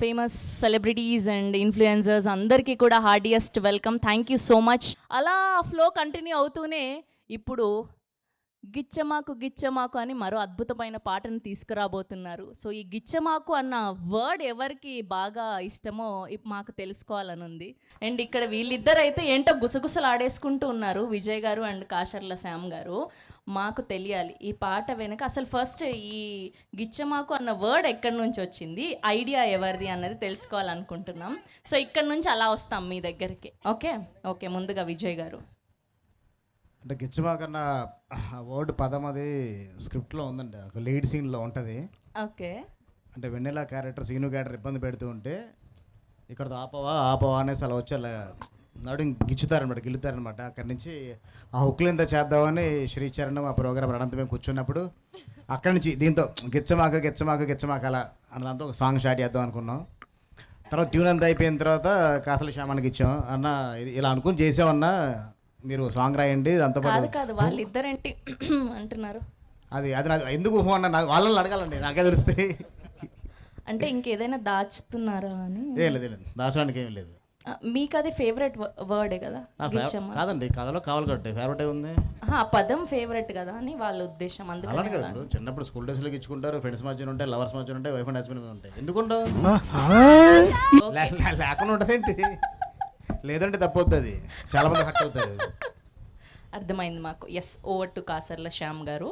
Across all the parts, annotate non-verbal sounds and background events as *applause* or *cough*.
Famous celebrities and influencers అందరికీ కూడా heartiest welcome thank you so much అలా flow continue అవుతూనే ఇప్పుడు గిచ్చమాకు గిచ్చమాకు అని మరో అద్భుతమైన పాటను తీసుకురాబోతున్నారు. సో ఈ గిచ్చమాకు అన్న వర్డ్ ఎవరికి బాగా ఇష్టమో మాకు తెలుసుకోవాలని ఉంది అండ్ ఇక్కడ వీళ్ళిద్దరు అయితే ఏంటో గుసగుసలు ఆడేసుకుంటూ ఉన్నారు విజయ్ గారు అండ్ కాశర్ల శ్యామ్ గారు. మాకు తెలియాలి ఈ పాట వెనుక అసలు ఫస్ట్ ఈ గిచ్చమాకు అన్న వర్డ్ ఎక్కడి నుంచి వచ్చింది ఐడియా ఎవరిది అన్నది తెలుసుకోవాలనుకుంటున్నాం. సో ఇక్కడ నుంచి అలా వస్తాం మీ దగ్గరికి. ఓకే? ఓకే ముందుగా విజయ్ గారు. అంటే గిచ్చమాకన్న వర్డ్ పదం అది స్క్రిప్ట్లో ఉందండి. ఒక లీడ్ సీన్లో ఉంటుంది. ఓకే. అంటే వెన్నెల క్యారెక్టర్ సీను క్యారెక్టర్ ఇబ్బంది పెడుతూ ఉంటే ఇక్కడ ఆపవా ఆపవా అనేసి అలా వచ్చి అలా నడు గిచ్చుతారనమాట గిల్లుతారనమాట. అక్కడి నుంచి ఆ హుక్లు ఎంత చేద్దామని శ్రీచరణ్ ఆ ప్రోగ్రామ్ అనంత మేము కూర్చున్నప్పుడు అక్కడి నుంచి దీంతో గిచ్చమాక గిచ్చమాక గిచ్చమాక అలా అన్న దాంతో ఒక సాంగ్ స్టార్ట్ చేద్దాం అనుకున్నాం. తర్వాత ట్యూన్ అంతా అయిపోయిన తర్వాత కాసల శ్యామానికి ఇచ్చాం. అన్న ఇది ఇలా అనుకుని చేసామన్నా మీరు సాంగ్ రాయండి దాంతో కాదు పాటు కాదు వాళ్ళిద్దరేంటి అంటున్నారు? అది అది నాకు ఎందుకు ఊహ అన్న నాకు వాళ్ళని అడగాలండి నాకే తెలుస్తాయి అంటే ఇంకేదైనా దాచుతున్నారా అని? ఏం లేదు ఏం లేదు. దాచడానికి ఏం లేదు. మీకు అది ఫేవరెట్ వర్డే కదా? కాదండి కథలో కావాలి కట్టే ఫేవరెట్ ఉంది ఆ పదం ఫేవరెట్ కదా అని వాళ్ళ ఉద్దేశం అందుకని కదా ఇప్పుడు. చిన్నప్పుడు స్కూల్ డేస్లో ఇచ్చుకుంటారు ఫ్రెండ్స్ మధ్యన ఉంటాయి లవర్స్ మధ్యన ఉంటాయి వైఫ్ అండ్ హస్బెండ్ ఉంటాయి. ఎందుకుండవు లే- లే- లేకుండా ఉంటుందేంటి? లేదంటే తప్పొద్దు అది చాలా మంది హట్ అవుతారు. అర్థమైంది మాకు. Yes over to Kasarla Shyam garu.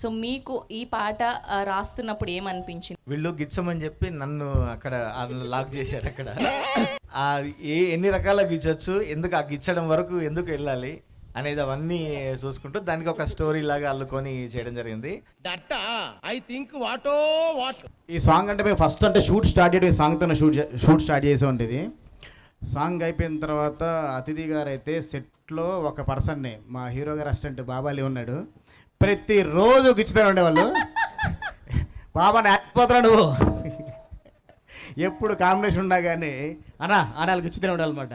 So మీకు ఈ పాట ఆ, రాస్తున్నప్పుడు ఏమనిపించింది? వీళ్ళు గిచ్చమని చెప్పి నన్ను అక్కడ లాక్ చేశారు అక్కడ. ఆ ఏ ఎన్ని రకాల గిచ్చొచ్చు ఎందుకు ఆ గిచ్చడం వరకు ఎందుకు వెళ్ళాలి అనేది అవన్నీ చూసుకుంటూ దానికి ఒక స్టోరీ లాగా అల్లుకొని చేయడం జరిగింది. ఈ సాంగ్ అంటే మేము ఫస్ట్ అంటే షూట్ స్టార్ట్ చేయడం ఈ సాంగ్తో షూట్ షూట్ స్టార్ట్ చేసి ఉండేది. సాంగ్ అయిపోయిన తర్వాత అతిథి గారు అయితే సెట్లో ఒక పర్సన్ని మా హీరో గారు అసిస్టెంట్ బాబాలి ఉన్నాడు. ప్రతిరోజు గిచ్చుతారు ఉండేవాళ్ళు. *laughs* బాబా నేకపోతున్నా నువ్వు. *laughs* ఎప్పుడు కాంబినేషన్ ఉన్నా కానీ అన్నా ఆడాలి గిచ్చుతూనే ఉండాలన్నమాట.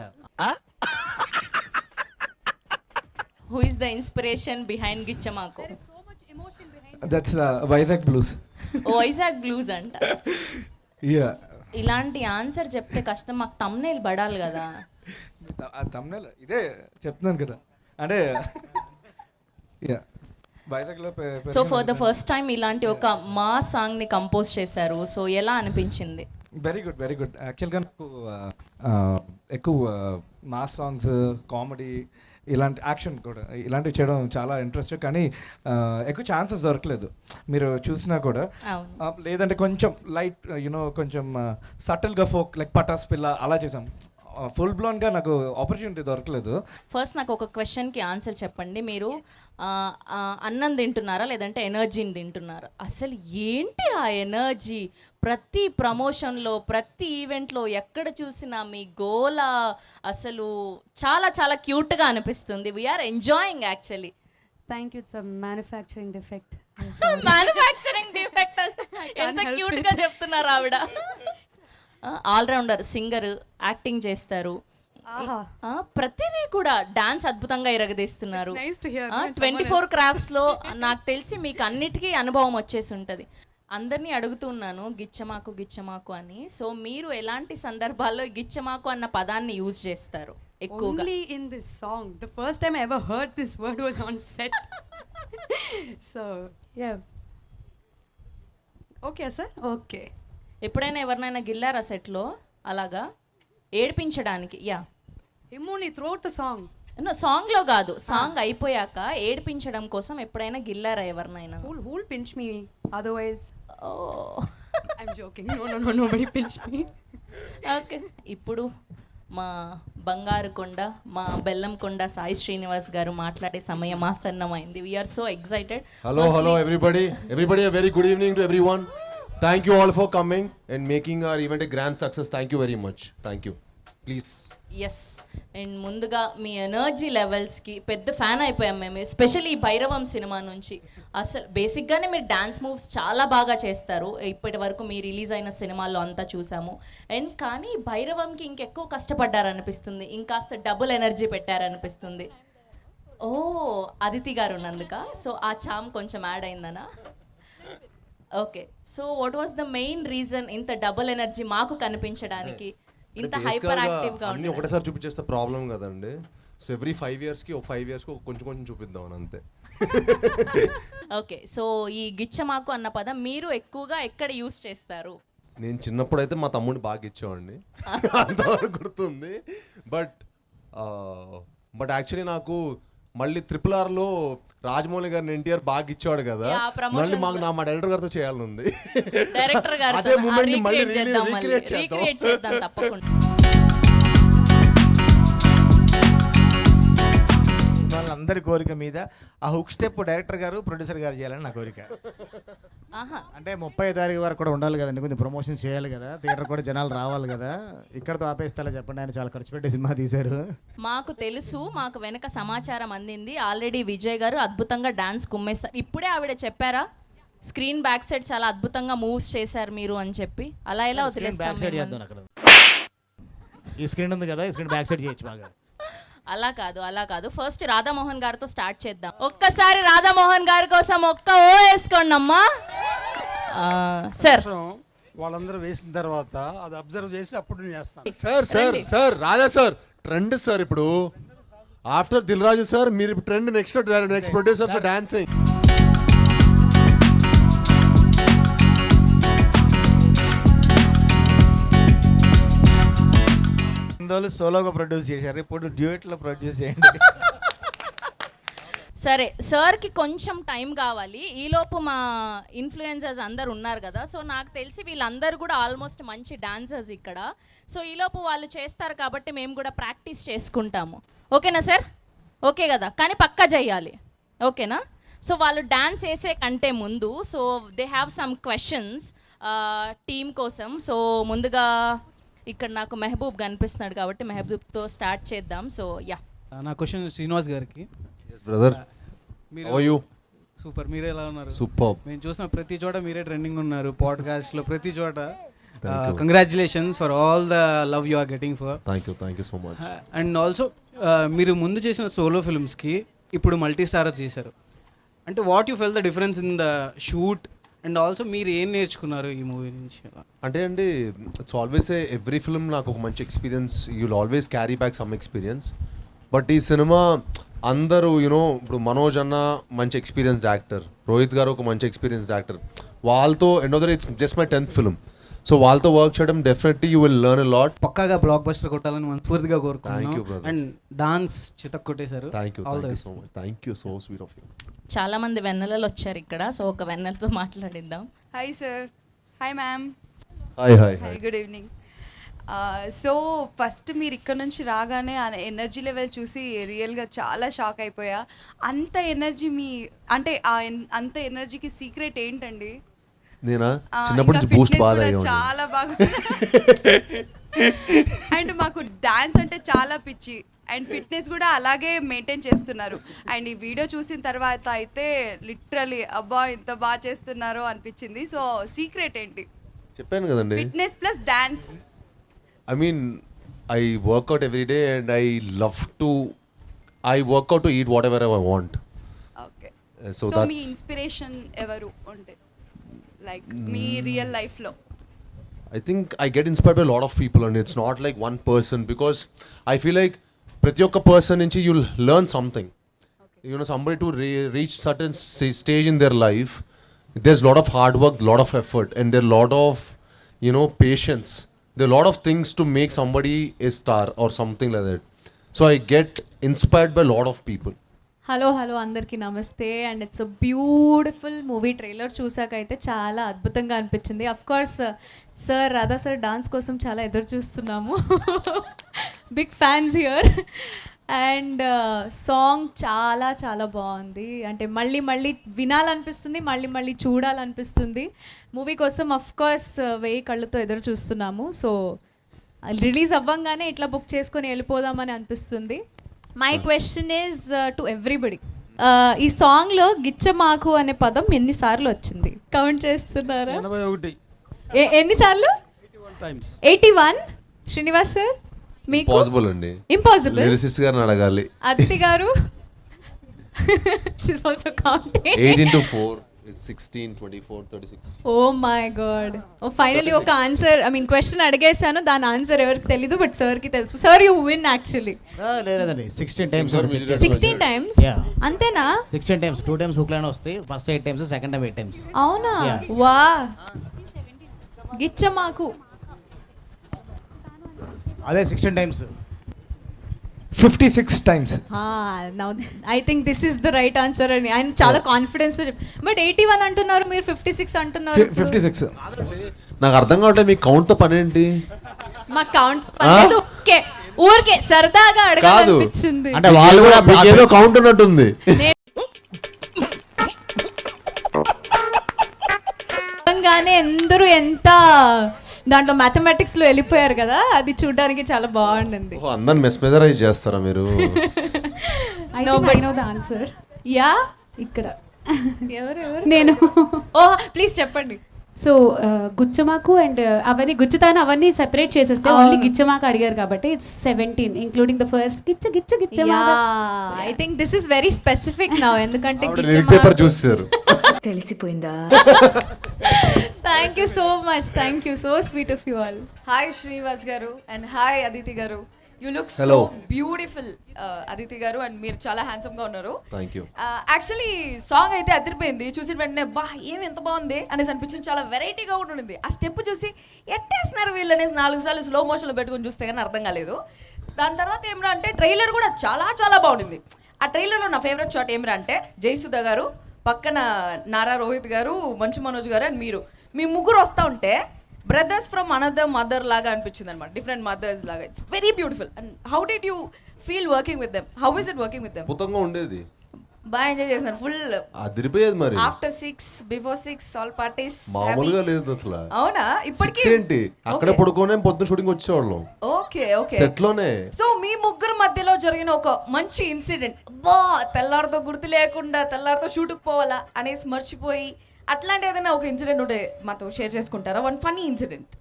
Who is the inspiration behind Gichchamaku That's uh, Vizag Blues. Vizag blues అంట. *laughs* Yeah. ఇలాంటి ఆన్సర్ చెప్తే కష్టం మాకు తమ్నేల్ పడాలి కదా. ఆ thumbnail ఇదే చెప్తున్నాను కదా. అంటే so for the first time ఇలాంటి ఒక మా సాంగ్ని కంపోజ్ చేశారు. సో ఎలా అనిపించింది? వెరీ గుడ్ వెరీ గుడ్ యాక్చువల్గా నాకు ఎక్కువ మాస్ సాంగ్స్ కామెడీ ఇలాంటి యాక్షన్ కూడా ఇలాంటివి చేయడం చాలా ఇంట్రెస్ట్ కానీ ఎక్కువ ఛాన్సెస్ దొరకలేదు. మీరు చూసినా కూడా. లేదంటే కొంచెం లైట్ యూనో కొంచెం సటిల్గా ఫోక్ లైక్ పటాస్ పిల్ల అలా చేసాం. ఫుల్ బ్లోన్గా నాకు ఆపర్చునిటీ దొరకలేదు. ఫస్ట్ నాకు ఒక క్వశ్చన్కి ఆన్సర్ చెప్పండి. మీరు అన్నం తింటున్నారా? లేదంటే ఎనర్జీని తింటున్నారా? అసలు ఏంటి ఆ ఎనర్జీ ప్రతి ప్రమోషన్లో ప్రతి ఈవెంట్లో ఎక్కడ చూసినా మీ గోల అసలు చాలా చాలా క్యూట్గా అనిపిస్తుంది. We're enjoying actually you. It's a manufacturing defect. *laughs* Manufacturing defect *laughs* ఎంత క్యూట్గా చెప్తున్నారు ఆవిడ. *laughs* ఆల్రౌండర్ సింగర్ యాక్టింగ్ చేస్తారు ప్రతిదీ కూడా డాన్స్ అద్భుతంగా ఇరగదీస్తున్నారు. ట్వంటీ ఫోర్ క్రాఫ్ట్స్లో నాకు తెలిసి మీకు అన్నిటికీ అనుభవం వచ్చేసి ఉంటుంది అందరినీ అడుగుతున్నాను గిచ్చమాకు గిచ్చమాకు అని సో మీరు ఎలాంటి సందర్భాల్లో గిచ్చమాకు అన్న పదాన్ని యూజ్ చేస్తారు ఎక్కువగా song. The first time I ever heard this word was on set. *laughs* so, yeah. Okay, sir? Okay. ఎప్పుడైనా ఎవరినైనా గిల్లారా సెట్లో? అలాగా? ఏడిపించడానికి యా. హిమ్మోని త్రోట్ సాంగ్ సాంగ్లో కాదు. సాంగ్ అయిపోయాక ఏడిపించడం కోసం ఎప్పుడైనా గిల్లారా ఎవరినైనా? Who'll who'll pinch me otherwise I'm joking no me okay. ఇప్పుడు మా బంగారు కొండ మా బెల్లం కొండ సాయి శ్రీనివాస్ గారు మాట్లాడే సమయం ఆసన్నమైంది. We are so excited hello hello everybody everybody very good evening to everyone thank you all for coming and making our event event grand success thank you very much thank you please yes and ముందుగా మీ energy లెవెల్స్కి పెద్ద fan అయిపోయాం మేము especially ఈ Bhairavam cinema నుంచి. అసలు బేసిక్గానే మీరు dance moves చాలా బాగా చేస్తారు. ఇప్పటి వరకు మీ రిలీజ్ అయిన సినిమాల్లో అంతా చూసాము. అండ్ కానీ భైరవంకి ఇంకెక్కువ కష్టపడ్డారనిపిస్తుంది. ఇంకాస్త డబుల్ ఎనర్జీ పెట్టారనిపిస్తుంది. ఓ అదితి గారు ఉన్నందుక. సో ఆ చామ్ కొంచెం add అయిందనా? Okay so what was the main reason ఇంత డబుల్ ఎనర్జీ మాకు కనిపించడానికి ఇంత హైపర్ యాక్టివ్గా అన్ని? ఒకటేసారి చూపించేస్తే ప్రాబ్లం కదండి. సో ఎవ్రీ ఫైవ్ ఇయర్స్కి ఒక ఫైవ్ ఇయర్స్కి కొంచెం కొంచెం చూపిద్దాం అని అంతే. ఓకే సో ఈ గిచ్చమాకు అన్న పదం మీరు ఎక్కువగా ఎక్కడ యూస్ చేస్తారు? నేను చిన్నప్పుడు అయితే మా తమ్ముడిని బాగా ఇచ్చేవాడిని. *laughs* అంతవరకు గుర్తుంది. బట్ బట్ యాక్చువల్లీ నాకు మళ్ళీ ట్రిపుల్ ఆర్లో రాజమౌళి గారిని ఎన్టీఆర్ బాగా ఇచ్చేవాడు కదా. మళ్ళీ మాకు. నా మా డైరెక్టర్ గారితో చేయాలని ఉంది డైరెక్టర్ గారు అదే ని మళ్ళీ రీక్రియేట్ చేద్దాం తప్పకుండా. వాళ్ళందరి కోరిక మీద ఆ hook step director garu producer garu చేయాలని నా కోరిక. అంటే ముప్పై తారీఖు వరకు కూడా ఉండాలి కదండి కొంచెం ప్రమోషన్ చేయాలి కదా థియేటర్ కూడా జనాలు రావాలి కదా. ఇక్కడతో ఆపేస్తా చెప్పండి ఆయన చాలా ఖర్చు పెట్టి సినిమా తీశారు. మాకు తెలుసు మాకు వెనక సమాచారం అందింది. ఆల్రెడీ విజయ్ గారు అద్భుతంగా డాన్స్ కుమ్మేస్తారు. ఇప్పుడే ఆవిడ చెప్పారా స్క్రీన్ బ్యాక్ సైడ్ చాలా అద్భుతంగా మూవ్స్ చేశారు మీరు అని చెప్పి. అలా ఎలా స్క్రీన్ బ్యాక్ సైడ్ చేద్దాం వదిలేస్తాం అక్కడ. ఈ స్క్రీన్ ఉంది కదా ఈ స్క్రీన్ బ్యాక్ సైడ్ చేయొచ్చు బాగా. అలా కాదు అలా కాదు. ఫస్ట్ రాధామోహన్ గారితో స్టార్ట్ చేద్దాం. ఒక్కసారి రాధామోహన్ గారి కోసం ఒక్క ఓ వేసుకోండి అమ్మా సార్. వాళ్ళందరూ వేసిన తర్వాత అది అబ్జర్వ్ చేసి అప్పుడు నేను చేస్తాను. Sir sir sir Raja sir trend sir ఇప్పుడు. ఆఫ్టర్ దిల్ రాజు సార్ మీరు ఇప్పుడు trend next next producers dancing రెండు రోజులు సోలోగా ప్రొడ్యూస్ చేశారు. ఇప్పుడు డ్యూయట్లో ప్రొడ్యూస్ చేయండి. *laughs* సరే సార్కి కొంచెం టైం కావాలి. ఈలోపు మా ఇన్ఫ్లుయెన్సర్స్ అందరు ఉన్నారు కదా సో నాకు తెలిసి వీళ్ళందరూ కూడా ఆల్మోస్ట్ మంచి డాన్సర్స్ ఇక్కడ. సో ఈలోపు వాళ్ళు చేస్తారు కాబట్టి మేము కూడా ప్రాక్టీస్ చేసుకుంటాము. ఓకేనా సార్? ఓకే కదా కానీ పక్కా చేయాలి. ఓకేనా? సో వాళ్ళు డాన్స్ వేసే కంటే ముందు so they have some questions team కోసం. సో ముందుగా ఇక్కడ నాకు మెహబూబ్ కనిపిస్తున్నాడు కాబట్టి మెహబూబ్తో స్టార్ట్ చేద్దాం. So yeah. నా క్వశ్చన్ శ్రీనివాస్ గారికి. బ్రదర్ మీరు? సూపర్ మీరే ఎలా ఉన్నారు? సూపర్ మేము చూసిన ప్రతి చోట మీరే ట్రెండింగ్ ఉన్నారు పాడ్కాస్ట్లో ప్రతి చోట. Congratulations for all the love you are getting for thank you thank you so much and also మీరు ముందు చేసిన సోలో ఫిల్మ్స్కి ఇప్పుడు మల్టీ స్టారర్ చేశారు. అంటే what you fell the difference in the shoot and also మీరు ఏం నేర్చుకున్నారు ఈ మూవీ నుంచి? అంటే అండి it's always a every film నాకు ఒక మంచి experience you'll always carry back some experience but ఈ సినిమా అందరూ యూనో ఇప్పుడు మనోజ్ అన్న మంచి ఎక్స్పీరియన్స్డ్ యాక్టర్ రోహిత్ గారు ఒక మంచి ఎక్స్పీరియన్స్డ్ యాక్టర్ వాళ్ళతో end of the it's just my tenth film so వాళ్ళతో వర్క్ చేయడం definitely you will learn lot పక్కాగా బ్లాక్ బస్టర్ కొట్టాలని మనస్ఫూర్తిగా brother. అండ్ డాన్స్ చితక్ కొట్టేశారు. Thank you so much thank you so sweet of you చాలా మంది వెన్నెలలు వచ్చారు ఇక్కడ సో ఒక వెన్నెలతో మాట్లాడిద్దాం Hi, sir. Hi, ma'am. Hi hi Hi, good evening. So first మీరు ఇక్కడ నుంచి రాగానే ఆ ఎనర్జీ లెవెల్ చూసి రియల్గా చాలా షాక్ అయిపోయా. అంత ఎనర్జీ మీ అంటే ఆ అంత ఎనర్జీకి సీక్రెట్ ఏంటండి? నేనా? చిన్నప్పటి ఇంకా నుంచి బూస్ట్ బాగా. చాలా బాగా *laughs* అండ్ మాకు డాన్స్ అంటే చాలా పిచ్చి. అండ్ ఫిట్నెస్ కూడా అలాగే మెయింటైన్ చేస్తున్నారు. అండ్ ఈ వీడియో చూసిన తర్వాత అయితే లిటరలీ అబ్బా ఇంత బాగా చేస్తున్నారో అనిపించింది. సో సీక్రెట్ ఏంటి? చెప్పాను కదండి. Fitness plus dance. I mean, I work out every day and I love to. I work out to eat whatever I want. Okay Uh, so so that's- మీ ఇన్స్పిరేషన్ ఎవరు ఉంటే లైక్ మీ real లైఫ్లో I think I get inspired by a lot of people, and it's not like one person because I feel like ప్రతి ఒక్క person నుంచి you'll learn something. You know, somebody to re- reach certain s- stage in their life, there's a lot of hard work, lot of effort, and there are a lot of you know patience. The lot of things to make somebody a star or something like that so I get inspired by lot of people hello hello అందరికీ నమస్తే. And it's a beautiful movie trailer చూసాకైతే చాలా అద్భుతంగా అనిపించింది. Of course sir Radha sir dance కోసం చాలా ఎదురు చూస్తున్నాము. Big fans here and song చాలా చాలా బాగుంది. అంటే మళ్ళీ మళ్ళీ వినాలనిపిస్తుంది మళ్ళీ మళ్ళీ చూడాలనిపిస్తుంది. మూవీ కోసం అఫ్ కోర్స్ వెయ్యి కళ్ళతో ఎదురు చూస్తున్నాము. సో రిలీజ్ అవ్వంగానే ఇట్లా బుక్ చేసుకొని వెళ్ళిపోదామని అనిపిస్తుంది. My question is to everybody ఈ సాంగ్లో గిచ్చమాకు అనే పదం ఎన్నిసార్లు వచ్చింది? కౌంట్ చేస్తున్నారా? ఎన్నిసార్లు? ఎయిటీ వన్ శ్రీనివాస్ సార్ మీకు పాసిబుల్ అండి. ఇంపాసిబుల్ లిరిసిస్ట్ గారిని అడగాలి. Aditi garu? She's also counting eight into four sixteen twenty four thirty six oh my God oh finally ఒక ఆన్సర్ ఐ మీన్ క్వశ్చన్ అడిగేశాను దాని ఆన్సర్ ఎవరికి తెలీదు బట్ సార్కి తెలుసు. సార్ యూ విన్ యాక్చువల్లీ లేదండి. Sixteen times sixteen times Yeah. అంతేనా? Sixteen times two times hook line వస్తాయి. First eight times second time eight times అవునా? Yeah. వా. గిచ్చ మాకు. అదే sixteen times fifty six times now I think this is the right answer అని. ఆయన చాలా confidence but eighty one అంటున్నారు మీరు ఫిఫ్టీ సిక్స్ అంటున్నారు ఫిఫ్టీ సిక్స్ నాకు అర్థం కావట్లేదు మీ కౌంట్తో పని ఏంటి మా కౌంట్ ఓకే ఊరికే సరదాగా అడగాలనిపించింది. అంటే వాళ్ళు కూడా ఏదో కౌంట్ ఉన్నట్టుంది. అందరూ ఎంత దాంట్లో మ్యాథమెటిక్స్లో వెళ్ళిపోయారు కదా అది చూడడానికి చాలా బాగుండింది. ఓ, అందరిని మెస్మెజరైజ్ చేస్తారా మీరు? But- know the answer yeah? ఇక్కడ. ఎవరు ఎవరు? నేను. ఓ ప్లీజ్ చెప్పండి. సో గుచ్చమాకు అండ్ అవన్నీ గుచ్చుతాను అవన్నీ సెపరేట్ చేసేస్తే. ఓన్లీ గిచ్చమాకు అడిగారు కాబట్టి it's seventeen including the first గిచ్చ గిచ్చ గిచ్చమాక. I think this is very specific now ఎందుకంటే లిరిక్ పేపర్ చూసారు తెలిసిపోయిందా? *laughs* Thank you so much thank you so sweet of you all hi Srinivas garu and hi Aditi garu you look so. Beautiful Aditi garu and మీరు చాలా హ్యాండ్సమ్గా ఉన్నారు. Actually song అయితే అదిరిపోయింది. చూసిన వెంటనే బా ఏం ఎంత బాగుంది? అనేసి అనిపించింది. చాలా వెరైటీగా కూడా ఉండింది. ఆ స్టెప్ చూసి ఎట్టేస్తున్నారు వీళ్ళు అనేసి నాలుగు సార్లు స్లో మోషన్లో పెట్టుకొని చూస్తే కానీ అర్థం కాలేదు. దాని తర్వాత ఏమిరా అంటే ట్రైలర్ కూడా చాలా చాలా బాగుండింది. ఆ ట్రైలర్లో నా ఫేవరెట్ షాట్ ఏమిరా అంటే జయసుధ గారు పక్కన నారా రోహిత్ గారు మంచు మనోజ్ గారు అండ్ మీరు. మీ ముగ్గురు వస్తూ ఉంటే బ్రదర్స్ ఫ్రమ్ అనదర్ మదర్ లాగా అనిపించింది అనమాట డిఫరెంట్ మదర్స్ లాగా. It's very beautiful and how did you feel working with them how is it working with them అద్భుతంగా ఉండేది. బాగా ఎంజాయ్ చేస్తున్నారు ఫుల్ అదిరిపోయేది మరి. After six before six all parties మామూలుగా లేదు అసలు. అవునా? ఇప్పటికీ ఏంటి? అక్కడే పడుకోనే పొద్దున షూటింగ్ వచ్చేవాళ్ళం. Okay okay. సెట్లోనే సో మీ ముగ్గురు మధ్యలో జరిగిన ఒక మంచి ఇన్సిడెంట్ బా తెల్లారితో గుర్తు లేకుండా తెల్లారితో షూట్కి పోవాలా అనేసి మర్చిపోయి అట్లాంటి ఏదైనా ఒక ఇన్సిడెంట్ ఉంటే మాతో షేర్ చేసుకుంటారా? One funny incident.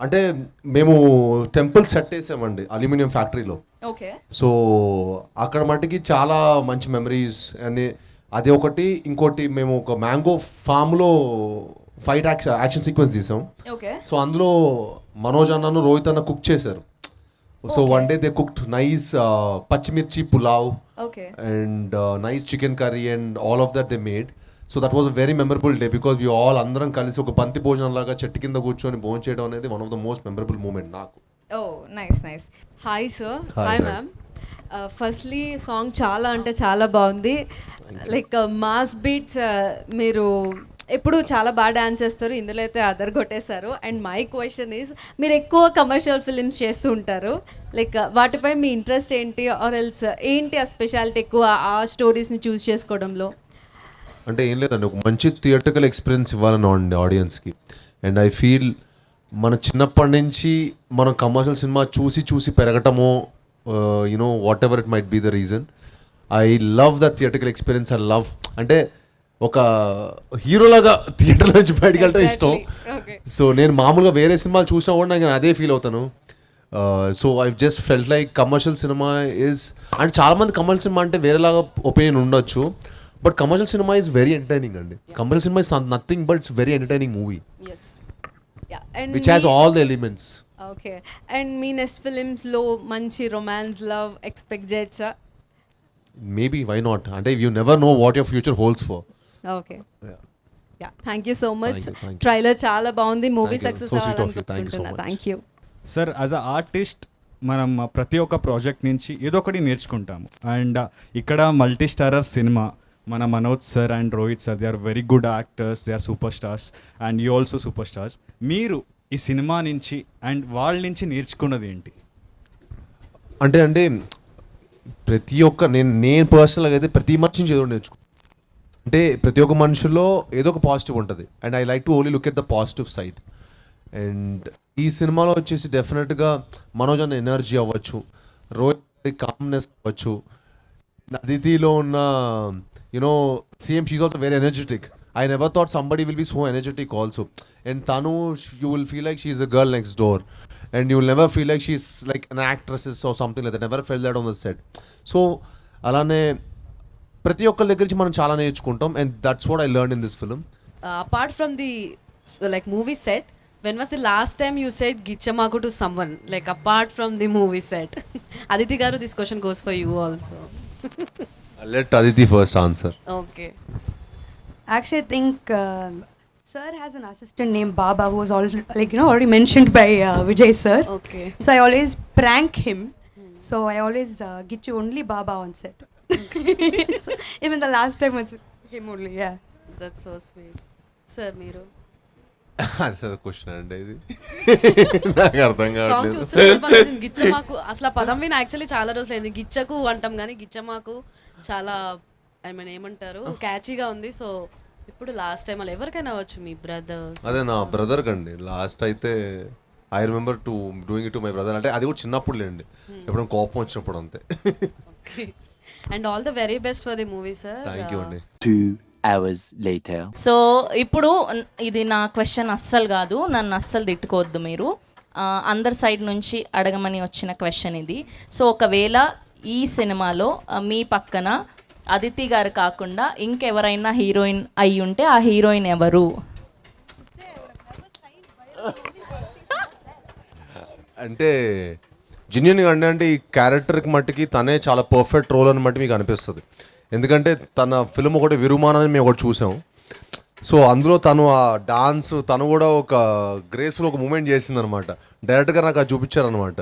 అంటే మేము టెంపుల్ సెట్ వేసామండి అల్యూమినియం ఫ్యాక్టరీలో. ఓకే. సో అక్కడ మట్టుకి చాలా మంచి మెమరీస్ అని అది ఒకటి ఇంకోటి మేము ఒక మ్యాంగో ఫామ్లో ఫైట్ యాక్షన్ యాక్షన్ సీక్వెన్స్ తీసాం. ఓకే. సో అందులో మనోజ్ అన్నను రోహిత్ అన్న కుక్ చేశారు. So one day they cooked nice పచ్చిమిర్చి pulao okay and nice chicken curry and all of that they made so that was very memorable day because you all అందరం కలిసి ఒక పంతి భోజనం లాగా చెట్టు కింద కూర్చొని భోజనం చేయడం అనేది one of the most memorable moment నాకు. ఓ nice nice hi sir Hi, hi hi. Ma'am firstly song చాలా అంటే చాలా బాగుంది. లైక్ మాస్ బీట్స్ మీరు ఎప్పుడు చాలా బాగా డాన్స్ చేస్తారు. ఇందులో అయితే అదర్ కొట్టేశారు. అండ్ మై క్వశ్చన్ ఈజ్ మీరు ఎక్కువ కమర్షియల్ ఫిలిమ్స్ చేస్తూ ఉంటారు. లైక్ వాటిపై మీ ఇంట్రెస్ట్ ఏంటి? ఆర్ ఎల్స్ ఏంటి ఆ స్పెషాలిటీ ఎక్కువ ఆ స్టోరీస్ని చూస్ చేసుకోవడంలో? అంటే ఏం లేదండి. ఒక మంచి థియేటర్కల్ ఎక్స్పీరియన్స్ ఇవ్వాలని ఆడియన్స్కి అండ్ ఐ ఫీల్ మన చిన్నప్పటి నుంచి మనం కమర్షియల్ సినిమా చూసి చూసి పెరగటము you know whatever it might be the reason I love the theatrical experience I love అంటే ఒక హీరోలాగా థియేటర్ నుంచి బయటకు వెళ్ళటం ఇష్టం. సో నేను మామూలుగా వేరే సినిమాలు చూసినా కూడా నేను అదే ఫీల్ అవుతాను. So I just felt like commercial cinema is and చాలా మంది కమర్షియల్ సినిమా అంటే వేరేలాగా ఒపీనియన్ ఉండొచ్చు. But commercial cinema is very entertaining అండి. Commercial cinema is nothing but it's very entertaining movie which has all the elements okay and me next ఫిలిమ్స్లో మంచి romance love expect చేయొచ్చా maybe why not అంటే you never know what your future holds for okay. Yeah thank you so much. Trailer చాలా బాగుంది movie. Success అవ్వాలనుకుంటున్నా. Thank you sir as a artist మనం ప్రతి ఒక్క project నుంచి ఏదో ఒకటి నేర్చుకుంటాము. అండ్ ఇక్కడ మల్టీ స్టారర్ సినిమా మన Manoj sir and Rohit sir they are very good actors they are super stars and you also super stars మీరు ఈ సినిమా నుంచి అండ్ వాళ్ళ నుంచి నేర్చుకున్నది ఏంటి? అంటే అంటే ప్రతి ఒక్క నేను నేను పర్సనల్గా అయితే ప్రతి మనిషి నుంచి ఏదో నేర్చుకో అంటే ప్రతి ఒక్క మనిషిలో ఏదో ఒక పాజిటివ్ ఉంటుంది. And I like to only look at the positive side and ఈ సినిమాలో వచ్చేసి డెఫినెట్గా మనోజ్ అన్న ఎనర్జీ అవ్వచ్చు. రోహిత్ కామ్నెస్ అవ్వచ్చు. అదితిలో ఉన్న you know same she's also very energetic I never thought somebody will be so energetic also and తను you will feel like she's a girl next door and you will never feel like she's like an actresses or something like that never fell that on the set so అలానే ప్రతి ఒక్కరి దగ్గర నుంచి మనం చాలా నేర్చుకుంటాం and that's what I learn in this film Uh, from the so, like movie set, when was the last time you said Gichamaku to someone? Like apart from the movie set. Aditi Garu, this question goes for you also. Let Aditi first answer okay. Actually, I think uh, Sir has an assistant named Baba who was all like you know already mentioned by uh, Vijay Sir. Okay. So I always prank him. So I always uh, get you only Baba on set. Even the last time was him only. Yeah. That's so sweet. Sir, మీరు? *laughs* Question అండి ఇది. నాకు అర్థం song కావట్లేదు. చూస్తే గిచ్చమాకు అసలు ఆ పదం విని యాక్చువల్లీ చాలా రోజులు అయింది. గిచ్చకు అంటాం కానీ గిచ్చమాకు చాలా ఐ మీన్ ఏమంటారు క్యాచీగా ఉంది. సో ఇప్పుడు లాస్ట్ టైం అలా ఎవరికైనా అవ్వచ్చు మీ బ్రదర్స్ అదే నా బ్రదర్ కండి లాస్ట్ అయితే I remember to doing it to my brother అంటే అది కూడా చిన్నప్పుడు లేండి. ఎప్పుడైనా కోపం వచ్చినప్పుడు అంతే. And all the very best for the movie sir. Thank you అండి. Hours later. సో ఇప్పుడు ఇది నా క్వశ్చన్ అస్సలు కాదు. నన్ను అస్సలు తిట్టుకోవద్దు మీరు. ఆ, అందరి సైడ్ నుంచి అడగమని వచ్చిన క్వశ్చన్ ఇది. సో ఒకవేళ ఈ సినిమాలో మీ పక్కన అదితి గారు కాకుండా ఇంకెవరైనా హీరోయిన్ అయి ఉంటే ఆ హీరోయిన్ ఎవరు? అంటే జెన్యున్గా అండి అంటే ఈ క్యారెక్టర్కి మట్టికి తనే చాలా పర్ఫెక్ట్ రోల్ అని మట్టి మీకు అనిపిస్తుంది. ఎందుకంటే తన ఫిల్మ్ ఒకటి విరుమానాన్ని మేము ఒకటి చూసాం. సో అందులో తను ఆ డాన్స్ తను కూడా ఒక గ్రేస్ఫుల్ ఒక మూమెంట్ చేసిందనమాట. డైరెక్ట్గా నాకు అది చూపించారనమాట.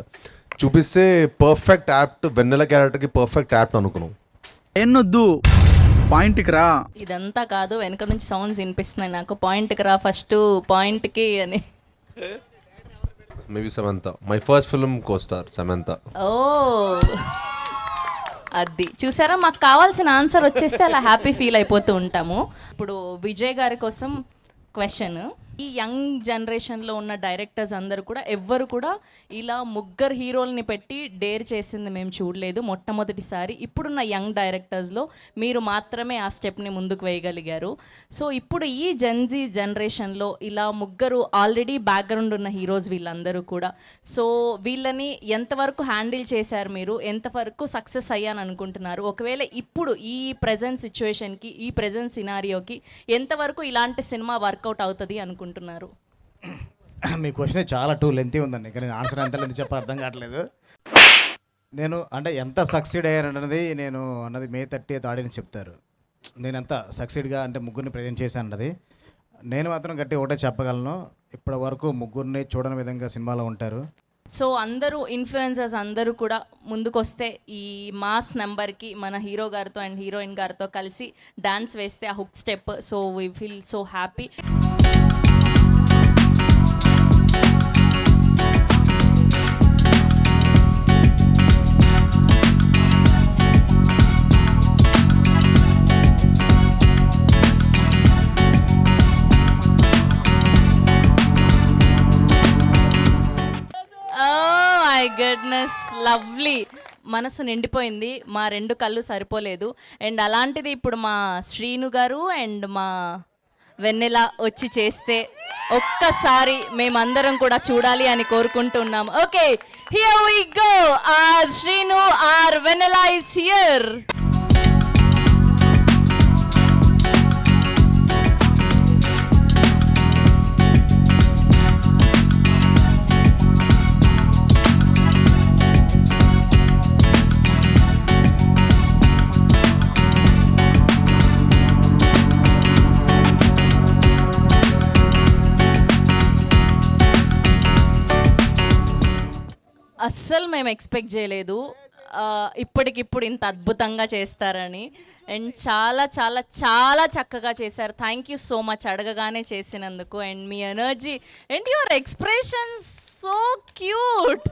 చూపిస్తే పర్ఫెక్ట్ యాప్ట్ వెన్నెల క్యారెక్టర్కి పర్ఫెక్ట్ యాప్ట్ అనుకున్నాం. ఎన్నొద్దు పాయింట్కి రా. ఇదంతా కాదు వెనక నుంచి సౌండ్స్ వినిపిస్తున్నాయి నాకు. పాయింట్కి రా ఫస్ట్ పాయింట్కి అని. Maybe Samantha. My first film costar Samantha. Oh అది. చూసారా? మాకు కావాల్సిన ఆన్సర్ వచ్చేస్తే అలా హ్యాపీ ఫీల్ అయిపోతూ ఉంటాము. ఇప్పుడు విజయ్ గారి కోసం క్వశ్చన్. ఈ యంగ్ జనరేషన్లో ఉన్న డైరెక్టర్స్ అందరూ కూడా ఎవ్వరు కూడా ఇలా ముగ్గురు హీరోల్ని పెట్టి డేర్ చేసింది మేము చూడలేదు. మొట్టమొదటిసారి ఇప్పుడున్న యంగ్ డైరెక్టర్స్లో మీరు మాత్రమే ఆ స్టెప్ని ముందుకు వేయగలిగారు. సో ఇప్పుడు ఈ జెన్జీ జనరేషన్లో ఇలా ముగ్గురు ఆల్రెడీ బ్యాక్గ్రౌండ్ ఉన్న హీరోస్ వీళ్ళందరూ కూడా. సో వీళ్ళని ఎంతవరకు హ్యాండిల్ చేశారు మీరు? ఎంతవరకు సక్సెస్ అయ్యాను అనుకుంటున్నారు? ఒకవేళ ఇప్పుడు ఈ ప్రజెంట్ సిచ్యువేషన్కి ఈ ప్రజెంట్ సినారియోకి ఎంతవరకు ఇలాంటి సినిమా వర్కౌట్ అవుతుంది అనుకుంటున్నారు? మీ క్వశ్చన్ చాలా టూ లెంతీ ఉందండి. కానీ ఆన్సర్ ఎంత లెంత్ చెప్పాలి అర్థం కావట్లేదు. నేను అంటే ఎంత సక్సీడ్ అయ్యానన్నది నేను అన్నది మే థర్టీ ఆడియన్స్ చెప్తారు. నేను ఎంత సక్సీడ్గా అంటే ముగ్గురిని ప్రజెంట్ చేశాను అన్నది నేను మాత్రం గట్టి ఒకటే చెప్పగలను. ఇప్పటి వరకు ముగ్గురిని చూడని విధంగా సినిమాలో ఉంటారు. సో అందరూ ఇన్ఫ్లుయెన్సర్స్ అందరూ కూడా ముందుకొస్తే ఈ మాస్ నెంబర్కి మన హీరో గారితో అండ్ హీరోయిన్ గారితో కలిసి డాన్స్ వేస్తే ఆ hook step. So we feel so happy goodness lovely మనసు నిండిపోయింది. మా రెండు కళ్ళు సరిపోలేదు. అండ్ అలాంటిది ఇప్పుడు మా శ్రీను గారు అండ్ మా వెన్నెల వచ్చి చేస్తే ఒక్కసారి మేమందరం కూడా చూడాలి అని కోరుకుంటున్నాం. Okay here we go or Srinu or Vennela is here అస్సలు మేము ఎక్స్పెక్ట్ చేయలేదు. ఇప్పటికిప్పుడు ఇంత అద్భుతంగా చేస్తారని. అండ్ చాలా చాలా చాలా చక్కగా చేశారు. థ్యాంక్ యూ సో మచ్ అడగగానే చేసినందుకు. And me energy and your expressions so cute